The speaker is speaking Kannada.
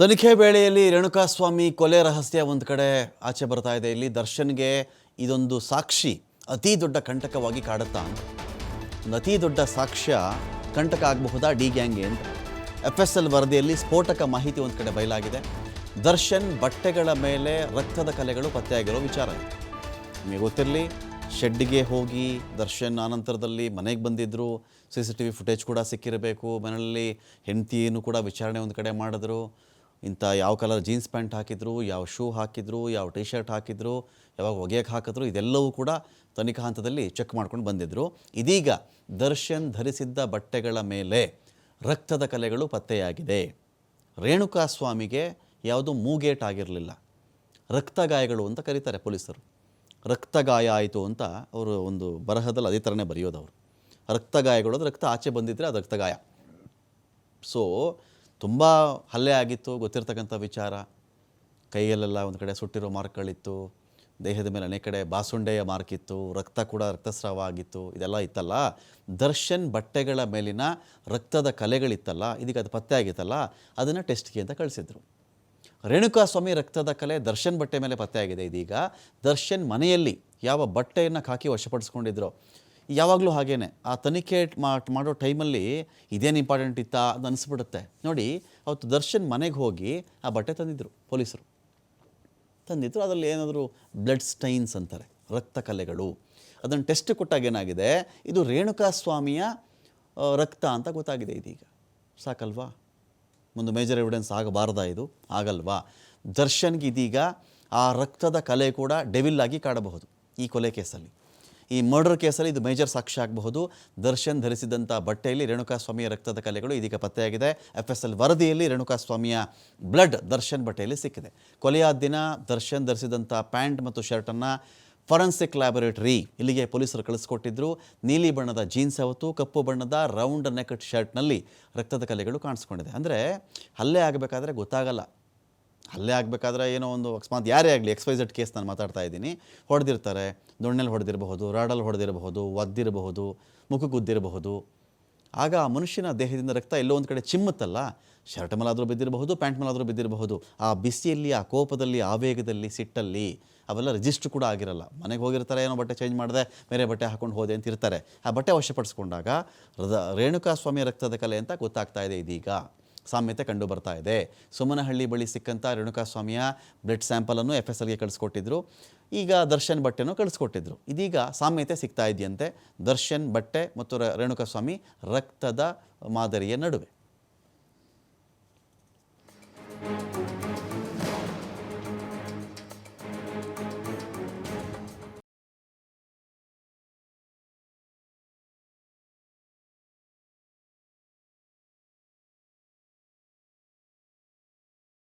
ತನಿಖೆ ವೇಳೆಯಲ್ಲಿ ರೇಣುಕಾಸ್ವಾಮಿ ಕೊಲೆ ರಹಸ್ಯ ಒಂದು ಕಡೆ ಆಚೆ ಬರ್ತಾ ಇದೆ. ಇಲ್ಲಿ ದರ್ಶನ್ಗೆ ಇದೊಂದು ಸಾಕ್ಷಿ, ಅತಿ ದೊಡ್ಡ ಕಂಟಕವಾಗಿ ಕಾಡುತ್ತಾ. ಒಂದು ಅತಿ ದೊಡ್ಡ ಸಾಕ್ಷ್ಯ ಕಂಟಕ ಆಗಬಹುದಾ ಡಿ ಗ್ಯಾಂಗ್ ಅಂತ. ಎಫ್ ಎಸ್ ಎಲ್ ವರದಿಯಲ್ಲಿ ಸ್ಫೋಟಕ ಮಾಹಿತಿ ಒಂದು ಕಡೆ ಬಯಲಾಗಿದೆ. ದರ್ಶನ್ ಬಟ್ಟೆಗಳ ಮೇಲೆ ರಕ್ತದ ಕಲೆಗಳು ಪತ್ತೆಯಾಗಿರೋ ವಿಚಾರ ನಿಮಗೆ ಗೊತ್ತಿರಲಿ, ಶೆಡ್ಗೆ ಹೋಗಿ ದರ್ಶನ್ ಆನಂತರದಲ್ಲಿ ಮನೆಗೆ ಬಂದಿದ್ದರು C C T V footage ಕೂಡ ಸಿಕ್ಕಿರಬೇಕು. ಮನೆಯಲ್ಲಿ ಹೆಂಡತಿಯನ್ನು ಕೂಡ ವಿಚಾರಣೆ ಒಂದು ಕಡೆ ಮಾಡಿದ್ರು. ಇಂಥ ಯಾವ ಕಲರ್ ಜೀನ್ಸ್ ಪ್ಯಾಂಟ್ ಹಾಕಿದ್ರು, ಯಾವ ಶೂ ಹಾಕಿದ್ರು, ಯಾವ ಟಿ ಶರ್ಟ್ ಹಾಕಿದ್ರು, ಯಾವಾಗ ಒಗೆಯಕ್ಕೆ ಹಾಕಿದ್ರು, ಇದೆಲ್ಲವೂ ಕೂಡ ತನಿಖಾ ಹಂತದಲ್ಲಿ ಚೆಕ್ ಮಾಡ್ಕೊಂಡು ಬಂದಿದ್ದರು ಇದೀಗ ದರ್ಶನ್ ಧರಿಸಿದ್ದ ಬಟ್ಟೆಗಳ ಮೇಲೆ ರಕ್ತದ ಕಲೆಗಳು ಪತ್ತೆಯಾಗಿದೆ. ರೇಣುಕಾ ಸ್ವಾಮಿಗೆ ಯಾವುದು ಮೂಗೇಟ್ ಆಗಿರಲಿಲ್ಲ. ರಕ್ತಗಾಯಗಳು ಅಂತ ಕರೀತಾರೆ ಪೊಲೀಸರು. ರಕ್ತಗಾಯ ಆಯಿತು ಅಂತ ಅವರು ಒಂದು ಬರಹದಲ್ಲಿ ಅದೇ ಥರನೇ ಬರೆಯೋದು ಅವರು ರಕ್ತಗಾಯಗಳು ಅದು ರಕ್ತ ಆಚೆ ಬಂದಿದ್ದರೆ ಅದು ರಕ್ತಗಾಯ ಸೊ ತುಂಬ ಹಲ್ಲೆ ಆಗಿತ್ತು, ಗೊತ್ತಿರ್ತಕ್ಕಂಥ ವಿಚಾರ. ಕೈಯಲ್ಲೆಲ್ಲ ಒಂದು ಕಡೆ ಸುಟ್ಟಿರೋ ಮಾರ್ಕ್ಗಳಿತ್ತು ದೇಹದ ಮೇಲೆ ಅನೇಕ ಕಡೆ ಬಾಸುಂಡೆಯ ಮಾರ್ಕ್ ಇತ್ತು, ರಕ್ತ ಕೂಡ ರಕ್ತಸ್ರಾವ ಆಗಿತ್ತು, ಇದೆಲ್ಲ ಇತ್ತಲ್ಲ. ದರ್ಶನ್ ಬಟ್ಟೆಗಳ ಮೇಲಿನ ರಕ್ತದ ಕಲೆಗಳಿತ್ತಲ್ಲ, ಇದೀಗ ಅದು ಪತ್ತೆ ಆಗಿತ್ತಲ್ಲ, ಅದನ್ನು ಟೆಸ್ಟ್ಗೆ ಅಂತ ಕಳಿಸಿದ್ರು. ರೇಣುಕಾಸ್ವಾಮಿ ರಕ್ತದ ಕಲೆ ದರ್ಶನ್ ಬಟ್ಟೆ ಮೇಲೆ ಪತ್ತೆ ಆಗಿದೆ ಇದೀಗ. ದರ್ಶನ್ ಮನೆಯಲ್ಲಿ ಯಾವ ಬಟ್ಟೆಯನ್ನು ಹಾಕಿ ವಶಪಡಿಸ್ಕೊಂಡಿದ್ರು ಯಾವಾಗಲೂ ಹಾಗೇನೆ. ಆ ತನಿಖೆ ಮಾಡೋ ಟೈಮಲ್ಲಿ ಇದೇನು ಇಂಪಾರ್ಟೆಂಟ್ ಇತ್ತಾ ಅದು ಅನಿಸ್ಬಿಡುತ್ತೆ. ನೋಡಿ, ಅವತ್ತು ದರ್ಶನ್ ಮನೆಗೆ ಹೋಗಿ ಆ ಬಟ್ಟೆ ತಂದಿದ್ರು ಪೊಲೀಸರು. ತಂದಿದ್ರು, ಅದರಲ್ಲಿ ಏನಾದರೂ ಬ್ಲಡ್ ಸ್ಟೈನ್ಸ್ ಅಂತಾರೆ, ರಕ್ತ ಕಲೆಗಳು. ಅದನ್ನು ಟೆಸ್ಟ್ ಕೊಟ್ಟಾಗ ಏನಾಗಿದೆ, ಇದು ರೇಣುಕಾ ಸ್ವಾಮಿಯ ರಕ್ತ ಅಂತ ಗೊತ್ತಾಗಿದೆ ಇದೀಗ. ಸಾಕಲ್ವಾ? ಒಂದು ಮೇಜರ್ ಎವಿಡೆನ್ಸ್ ಆಗಬಾರ್ದಾ ಇದು? ಆಗಲ್ವಾ? ದರ್ಶನ್ಗೆ ಇದೀಗ ಆ ರಕ್ತದ ಕಲೆ ಕೂಡ ಡೆವಿಲ್ ಆಗಿ ಕಾಡಬಹುದು ಈ ಕೊಲೆ ಕೇಸಲ್ಲಿ. ಈ ಮರ್ಡರ್ ಕೇಸಲ್ಲಿ ಇದು ಮೇಜರ್ ಸಾಕ್ಷಿ ಆಗಬಹುದು. ದರ್ಶನ್ ಧರಿಸಿದಂಥ ಬಟ್ಟೆಯಲ್ಲಿ ರೇಣುಕಾಸ್ವಾಮಿಯ ರಕ್ತದ ಕಲೆಗಳು ಇದೀಗ ಪತ್ತೆಯಾಗಿದೆ. ಎಫ್ ಎಸ್ ಎಲ್ ವರದಿಯಲ್ಲಿ ರೇಣುಕಾಸ್ವಾಮಿಯ ಬ್ಲಡ್ ದರ್ಶನ್ ಬಟ್ಟೆಯಲ್ಲಿ ಸಿಕ್ಕಿದೆ. ಕೊಲೆಯಾದ ದಿನ ದರ್ಶನ್ ಧರಿಸಿದಂಥ ಪ್ಯಾಂಟ್ ಮತ್ತು ಶರ್ಟನ್ನು ಫೊರೆನ್ಸಿಕ್ ಲ್ಯಾಬೊರೇಟರಿ ಇಲ್ಲಿಗೆ ಪೊಲೀಸರು ಕಳಿಸ್ಕೊಟ್ಟಿದ್ರು. ನೀಲಿ ಬಣ್ಣದ ಜೀನ್ಸ್ ಅವತ್ತು, ಕಪ್ಪು ಬಣ್ಣದ ರೌಂಡ್ ನೆಕ್ಡ್ ಶರ್ಟ್ನಲ್ಲಿ ರಕ್ತದ ಕಲೆಗಳು ಕಾಣಿಸ್ಕೊಂಡಿದೆ. ಅಂದರೆ ಹಲ್ಲೆ ಆಗಬೇಕಾದ್ರೆ ಗೊತ್ತಾಗಲ್ಲ. ಹಲ್ಲೆ ಆಗಬೇಕಾದ್ರೆ ಏನೋ ಒಂದು ಅಕಸ್ಮಾತ್ ಯಾರೇ ಆಗಲಿ ಎಕ್ಸ್ ವೈ ಝೆಡ್ ಕೇಸ್ ನಾನು ಮಾತಾಡ್ತಾ ಇದ್ದೀನಿ, ಹೊಡೆದಿರ್ತಾರೆ ದೊಣ್ಣೆಲ್ಲಿ ಹೊಡೆದಿರಬಹುದು ರಾಡಲ್ಲಿ ಹೊಡೆದಿರಬಹುದು, ಒದ್ದಿರಬಹುದು, ಮುಖಕ್ಕೆ ಗುದ್ದಿರಬಹುದು ಆಗ ಆ ಮನುಷ್ಯನ ದೇಹದಿಂದ ರಕ್ತ ಎಲ್ಲೋ ಒಂದು ಕಡೆ ಚಿಮ್ಮುತ್ತಲ್ಲ, ಶರ್ಟ್ ಮೇಲಾದರೂ ಬಿದ್ದಿರಬಹುದು, ಪ್ಯಾಂಟ್ ಮೇಲಾದರೂ ಬಿದ್ದಿರಬಹುದು, ಆ ಬಿಸಿಯಲ್ಲಿ, ಆ ಕೋಪದಲ್ಲಿ ಆವೇಗದಲ್ಲಿ ಸಿಟ್ಟಲ್ಲಿ ಅವೆಲ್ಲ ರಿಜಿಸ್ಟ್ರ್ ಕೂಡ ಆಗಿರಲ್ಲ. ಮನೆಗೆ ಹೋಗಿರ್ತಾರೆ, ಏನೋ ಬಟ್ಟೆ ಚೇಂಜ್ ಮಾಡಿದೆ, ಬೇರೆ ಬಟ್ಟೆ ಹಾಕೊಂಡು ಹೋದೆ ಅಂತ ಇರ್ತಾರೆ. ಆ ಬಟ್ಟೆ ವಶಪಡಿಸ್ಕೊಂಡಾಗ ರದ ರೇಣುಕಾ ಸ್ವಾಮಿ ರಕ್ತದ ಕಲೆ ಅಂತ ಗೊತ್ತಾಗ್ತಾ ಇದೆ ಇದೀಗ. ಸಾಮ್ಯತೆ ಕಂಡು ಬರ್ತಾ ಇದೆ. ಸುಮನಹಳ್ಳಿ ಬಳಿ ಸಿಕ್ಕಂಥ ರೇಣುಕಾಸ್ವಾಮಿಯ ಬ್ಲಡ್ ಸ್ಯಾಂಪಲನ್ನು ಎಫ್ ಎಸ್ ಎಲ್ಗೆ ಕಳಿಸ್ಕೊಟ್ಟಿದ್ರು. ಈಗ ದರ್ಶನ್ ಬಟ್ಟೆನೂ ಕಳಿಸ್ಕೊಟ್ಟಿದ್ರು. ಇದೀಗ ಸಾಮ್ಯತೆ ಸಿಗ್ತಾ ಇದೆಯಂತೆ. ದರ್ಶನ್ ಬಟ್ಟೆ ಮತ್ತು ರೇಣುಕಾ ರೇಣುಕಾಸ್ವಾಮಿ ರಕ್ತದ ಮಾದರಿಯ ನಡುವೆ.